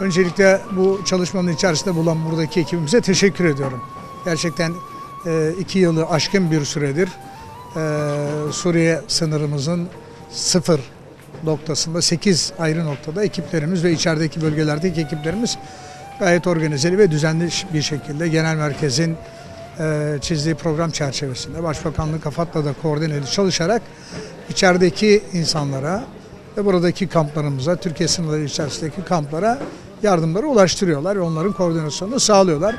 Öncelikle bu çalışmanın içerisinde bulan buradaki ekibimize teşekkür ediyorum. Gerçekten e, iki yılı aşkın bir süredir e, Suriye sınırımızın sıfır noktasında 8 ayrı noktada ekiplerimiz ve içerideki bölgelerdeki ekiplerimiz gayet organizeli ve düzenli bir şekilde genel merkezin e, çizdiği program çerçevesinde Başbakanlık AFAD'la da koordineli çalışarak içerideki insanlara ve buradaki kamplarımıza, Türkiye sınırları içerisindeki kamplara yardımları ulaştırıyorlar onların koordinasyonunu sağlıyorlar.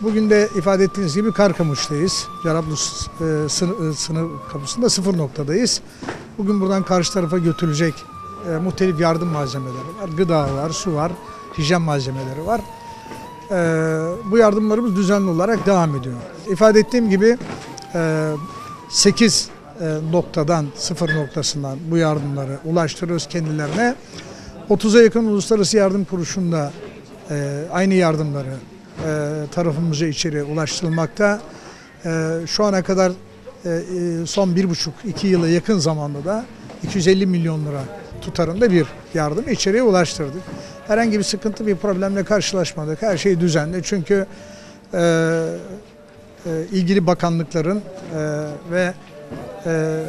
Bugün de ifade ettiğiniz gibi Karkamış'tayız. Carablus e, sınır, e, sınır kapısında sıfır noktadayız. Bugün buradan karşı tarafa götürülecek e, muhtelif yardım malzemeleri var. Gıda var, su var, hijyen malzemeleri var. E, bu yardımlarımız düzenli olarak devam ediyor. İfade ettiğim gibi e, 8 e, noktadan, sıfır noktasından bu yardımları ulaştırıyoruz kendilerine. 30'a yakın uluslararası yardım kuruluşunda e, aynı yardımları e, tarafımıza içeri ulaştırılmakta. E, şu ana kadar e, e, son bir buçuk iki yıla yakın zamanda da 250 milyon lira tutarında bir yardım içeriye ulaştırdık. Herhangi bir sıkıntı bir problemle karşılaşmadık. Her şey düzenli çünkü e, e, ilgili bakanlıkların e, ve e,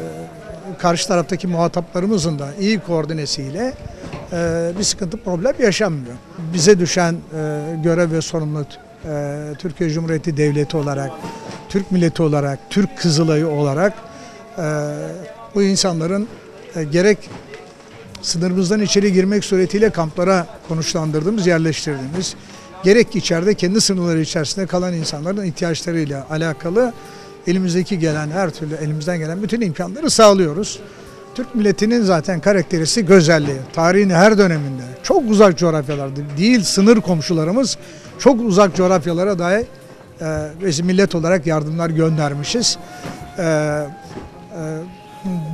karşı taraftaki muhataplarımızın da iyi koordinesiyle bir sıkıntı problem yaşanmıyor. Bize düşen e, görev ve sorumluluk e, Türkiye Cumhuriyeti Devleti olarak, Türk milleti olarak, Türk Kızılayı olarak e, bu insanların gerek sınırımızdan içeri girmek suretiyle kamplara konuşlandırdığımız, yerleştirdiğimiz, gerek içeride kendi sınırları içerisinde kalan insanların ihtiyaçlarıyla alakalı elimizdeki gelen her türlü elimizden gelen bütün imkanları sağlıyoruz. Türk milletinin zaten karakterisi güzelliği. Tarihin her döneminde çok uzak coğrafyalarda değil sınır komşularımız çok uzak coğrafyalara dahi e, biz millet olarak yardımlar göndermişiz. E, e,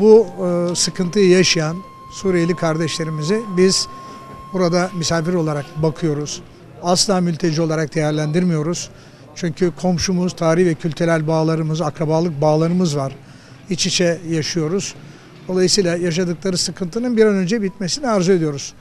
bu e, sıkıntıyı yaşayan Suriyeli kardeşlerimizi biz burada misafir olarak bakıyoruz. Asla mülteci olarak değerlendirmiyoruz. Çünkü komşumuz, tarihi ve kültürel bağlarımız, akrabalık bağlarımız var. İç içe yaşıyoruz. Dolayısıyla yaşadıkları sıkıntının bir an önce bitmesini arzu ediyoruz.